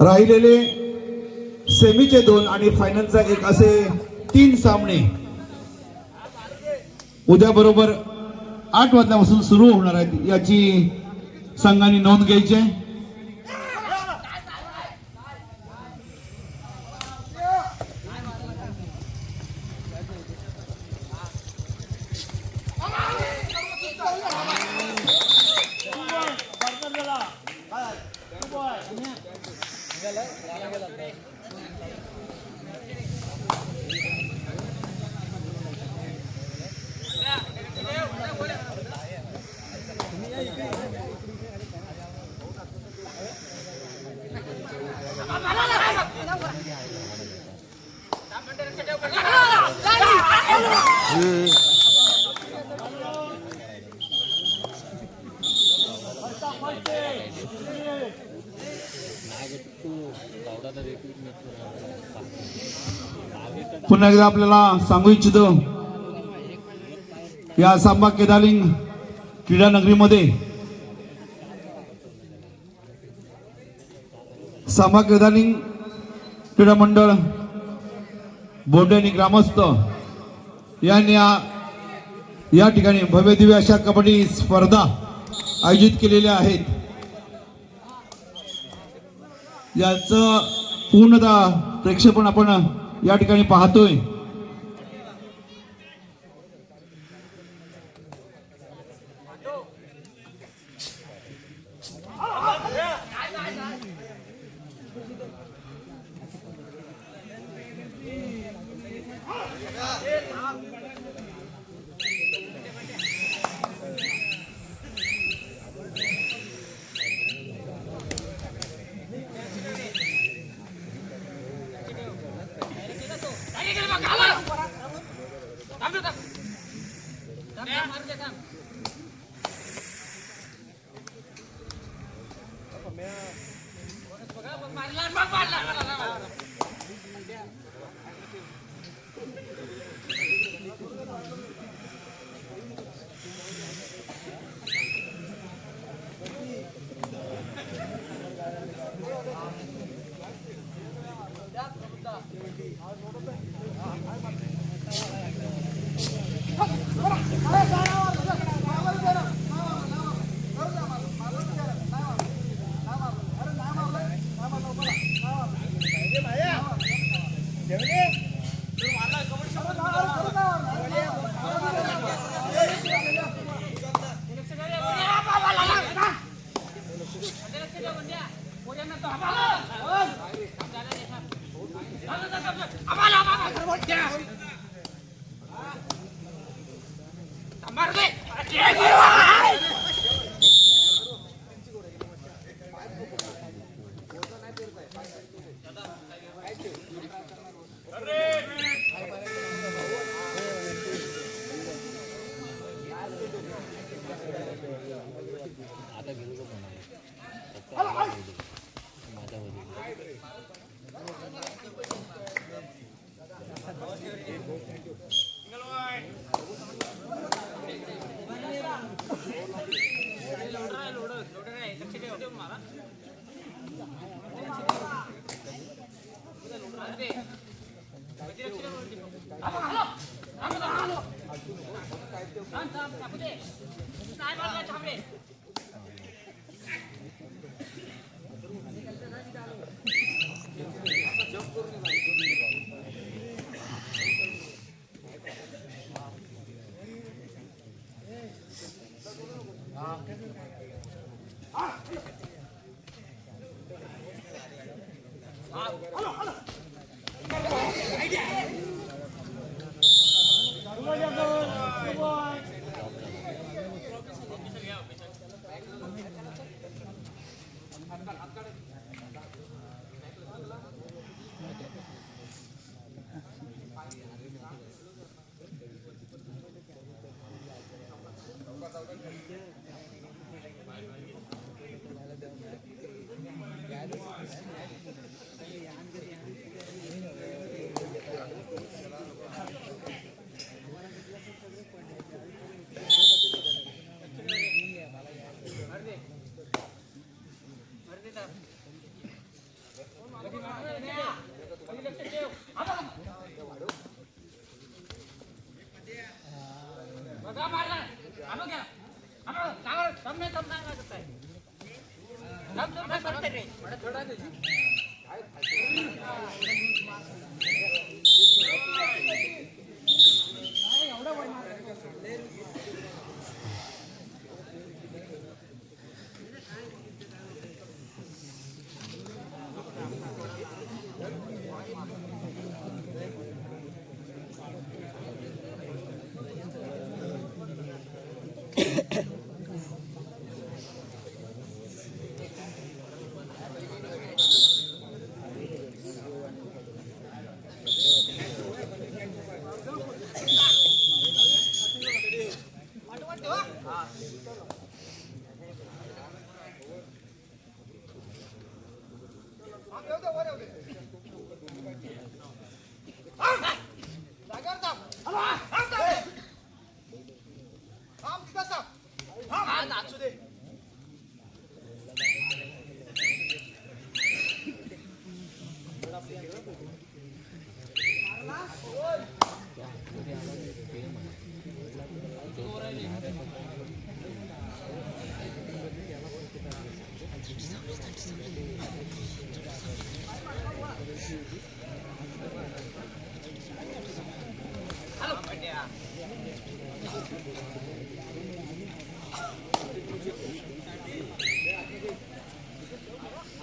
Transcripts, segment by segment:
राहिलेले सेमीचे दोन आणि फायनलचा एक असे तीन सामने उद्या बरोबर आठ वाजल्यापासून सुरू होणार आहेत याची संघाने नोंद घ्यायची आहे. இதெல்லாம் पुन्हा एकदा आपल्याला सांगू इच्छितो या सांबा केदालिंग क्रीडा नगरीमध्ये सांबा केदालिंग क्रीडा मंडळ बोर्डे आणि ग्रामस्थ यांनी या- या ठिकाणी भव्य दिव्य अशा कबड्डी स्पर्धा आयोजित केलेल्या आहेत. याचं पूर्णतः प्रेक्षेपण आपण या ठिकाणी पाहतोय. থাম থাম আর থাম Can you ஹலோ ஹலோ. ಕಮ್ಮಿ ಕಮ್ಮಿ ಆಗುತ್ತೆ. ನಮ್ಮ ದುಡ್ಡು ಕೊಡ್ತೀರಿ. ಅವಡ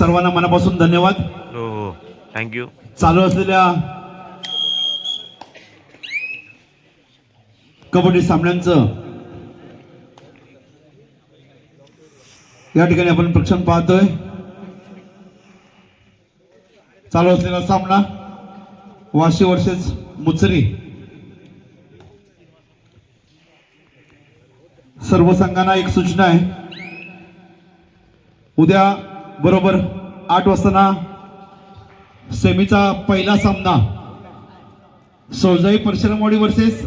सर्वांना मनापासून धन्यवाद. हो हो. थँक्यू चालू असलेल्या कबड्डी सामन्यांचं या ठिकाणी आपण प्रक्षण पाहतोय. चालू असलेला सामना वाशी वर्सेस मुचरी. सर्व संघांना एक सूचना आहे. उद्या बरोबर आठ वाजताना सेमीचा पहिला सामना सोजाई परशुरामवाडी वर्सेस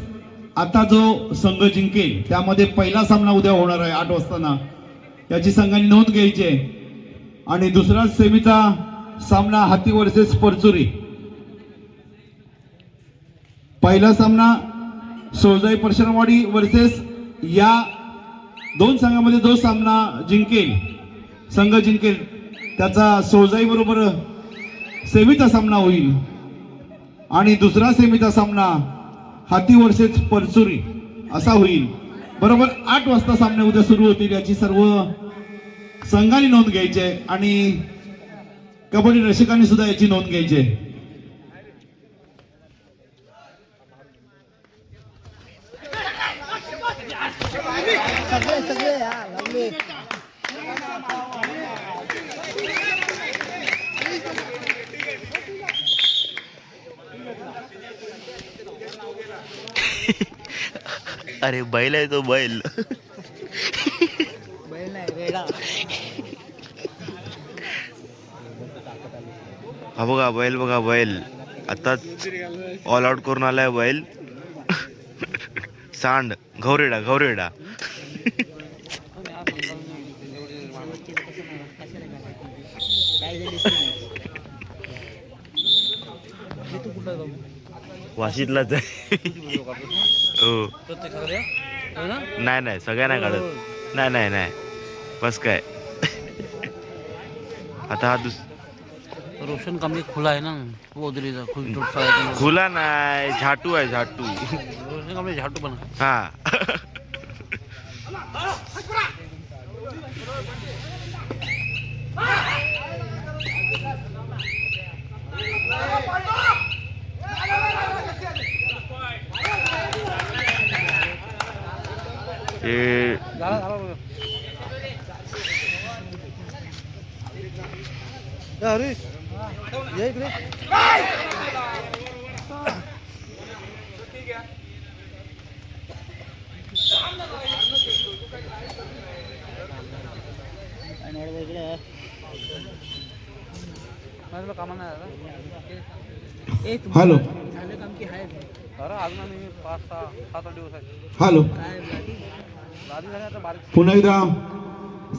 आता जो संघ जिंकेल त्यामध्ये पहिला सामना उद्या होणार आहे आठ वाजताना. याची संघाने नोंद घ्यायची आहे. आणि दुसरा सेमीचा सामना हाती वर्सेस परचुरी. पहिला सामना सोजाई परशुरामवाडी वर्सेस या दोन संघामध्ये जो सामना जिंकेल संघ जिंकेल त्याचा सोजाई बरोबर सेमीचा सामना होईल. आणि दुसरा सेमीचा सामना हाती वर्सेस परचुरी असा होईल. बरोबर आठ वाजता सामने उद्या सुरू होतील याची सर्व संघाने नोंद घ्यायची आहे. आणि कबड्डी रसिकांनी सुद्धा याची नोंद घ्यायची आहे. अरे बैल आहे तो बैल. हा बघा बैल बघा बैल. आताच ऑल आउट करून आलाय बैल. सांड घौरेडा गौरेडा नाही वाशीतलाच आहे हो. नाही नाही सगळ्या नाही काढत. नाही नाही नाही. बस काय. आता हा दुस रोशन कांबळे खुला आहे ना ओदरीचा खुल. खुला नाही झाटू आहे झाटू रोशन कांबळे झाटू पण. हा. ए, हरीश ये इकडे ನೋಡ್ಬೋದು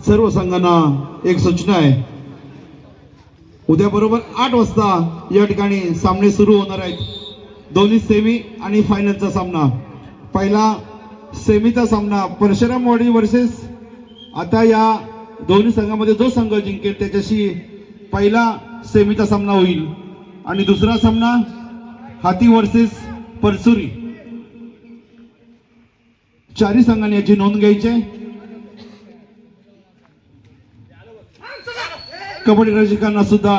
सर्व संघ एक सूचना है। उद्या बरोबर आठ वाजता या ठिकाणी सामने सुरू होणार आहेत. दोन्ही सेमी आणि फायनलचा सामना. पहिला सेमीचा सामना परशुराम वाडी वर्सेस आता या दोन्ही संघामध्ये जो संघ जिंकेल त्याच्याशी पहिला सेमीचा सामना होईल. आणि दुसरा सामना हाती वर्सेस परसुरी चारही संघांनी याची नोंद घ्यायची आहे. कबड्डी रसिकांना सुद्धा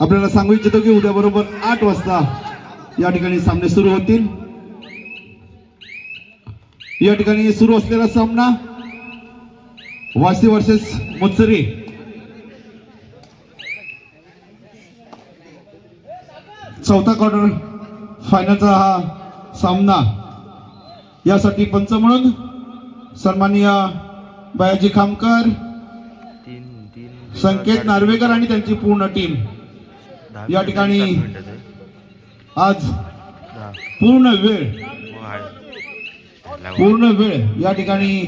आपल्याला सांगू इच्छितो की उद्या बरोबर आठ वाजता या ठिकाणी सामने सुरू होतील. या ठिकाणी सुरू असलेला सामना वासी वर्सेस मुत्सरी. चौथा क्वार्टर फायनलचा हा सामना. यासाठी पंच म्हणून सन्माननीय बयाजी खामकर संकेत नार्वेकर आणि त्यांची पूर्ण टीम. या ठिकाणी- आज पूर्ण वेळ पूर्ण वेळ या ठिकाणी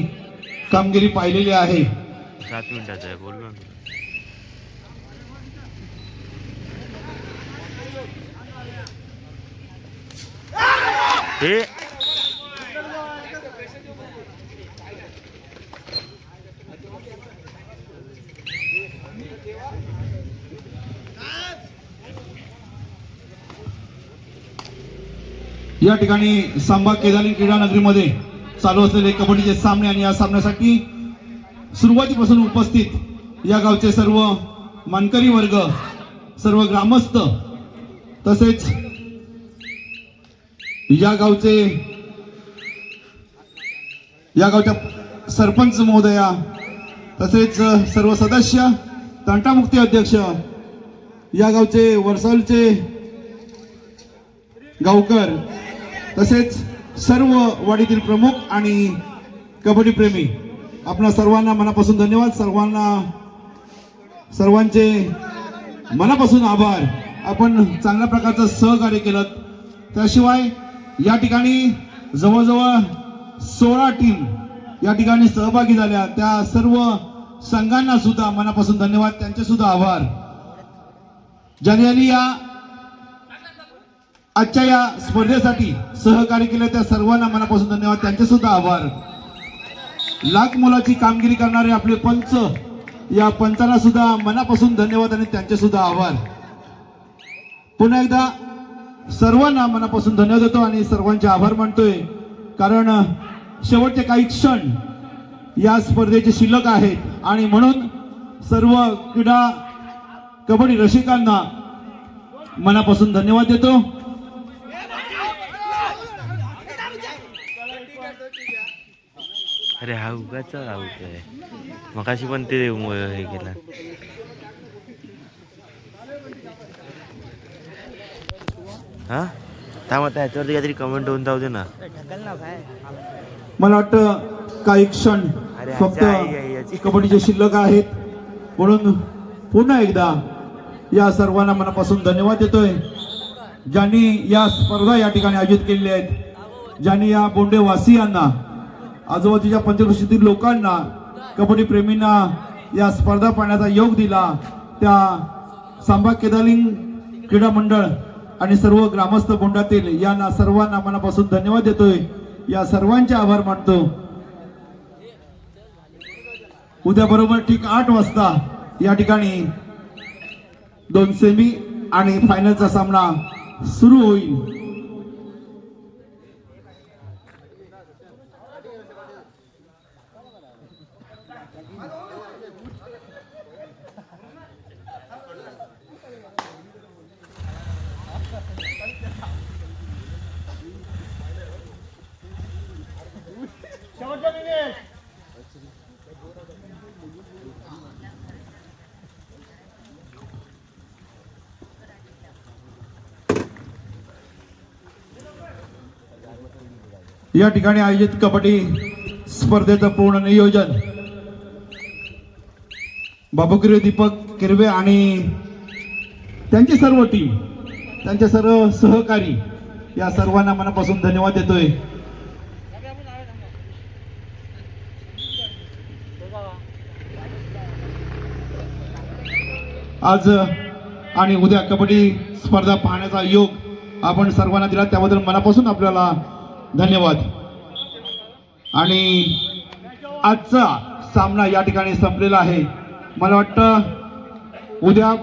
कामगिरी पाहिलेली आहे. सात आहे बोल ना. या ठिकाणी सांबा केदारी क्रीडा नगरीमध्ये चालू असलेले कबड्डीचे सामने आणि या सामन्यासाठी सुरुवातीपासून उपस्थित या गावचे सर्व मानकरी वर्ग सर्व ग्रामस्थ तसेच या गावचे या गावच्या सरपंच महोदया तसेच सर्व सदस्य तंटामुक्ती अध्यक्ष या गावचे वरसालचे गावकर तसेच सर्व वाडीतील प्रमुख आणि कबड्डीप्रेमी आपणा सर्वांना मनापासून धन्यवाद. सर्वांना सर्वांचे मनापासून आभार. आपण चांगल्या प्रकारचं सहकार्य केलं. त्याशिवाय या ठिकाणी जवळजवळ सोळा टीम या ठिकाणी सहभागी झाल्या. त्या सर्व संघांना सुद्धा मनापासून धन्यवाद. त्यांचे सुद्धा आभार. ज्यांनी या आजच्या या स्पर्धेसाठी सहकार्य केलं त्या सर्वांना मनापासून धन्यवाद. त्यांचे सुद्धा आभार. लाख मोलाची कामगिरी करणारे आपले पंच या पंचाला सुद्धा मनापासून धन्यवाद आणि त्यांचे सुद्धा आभार. पुन्हा एकदा सर्वांना मनापासून धन्यवाद देतो आणि सर्वांचे आभार मानतोय. कारण शेवटचे काही क्षण या स्पर्धेचे शिल्लक आहेत आणि म्हणून सर्व क्रीडा कबड्डी रसिकांना मनापासून धन्यवाद देतो. अरे हा उगाचा आऊट आहे मगाशी पण ते हे केलं. हा? थांब आता ह्याच्यावरती काहीतरी कमेंट होऊन जाऊ दे ना. मला वाटतं काही क्षण फक्त. कबड्डीचे शिल्लक आहेत. म्हणून पुन्हा एकदा या सर्वांना मनापासून धन्यवाद देतोय. ज्यांनी या स्पर्धा या ठिकाणी आयोजित केलेल्या आहेत ज्यांनी या बोंडेवासियांना आजूबाजूच्या पंचकृषीतील लोकांना कबड्डी प्रेमींना या स्पर्धा पाहण्याचा योग दिला. त्या सांबा केदालिंग क्रीडा मंडळ आणि सर्व ग्रामस्थ बोंडातील यांना सर्वांना मनापासून धन्यवाद देतोय. या सर्वांचे आभार मानतो. उद्या बरोबर ठीक आठ वाजता या ठिकाणी दोन सेमी आणि फायनलचा सामना सुरू होईल. या ठिकाणी आयोजित कबड्डी स्पर्धेचं पूर्ण नियोजन. बाबुगिरी दीपक किरवे आणि त्यांची सर्व टीम त्यांचे सर्व सहकारी या सर्वांना मनापासून धन्यवाद देतोय. आज आणि उद्या कबड्डी स्पर्धा पाहण्याचा योग आपण सर्वांना दिला. त्याबद्दल मनापासून आपल्याला धन्यवाद. आणि आजचा सामना या ठिकाणी संपलेला आहे. मला वाटतं उद्या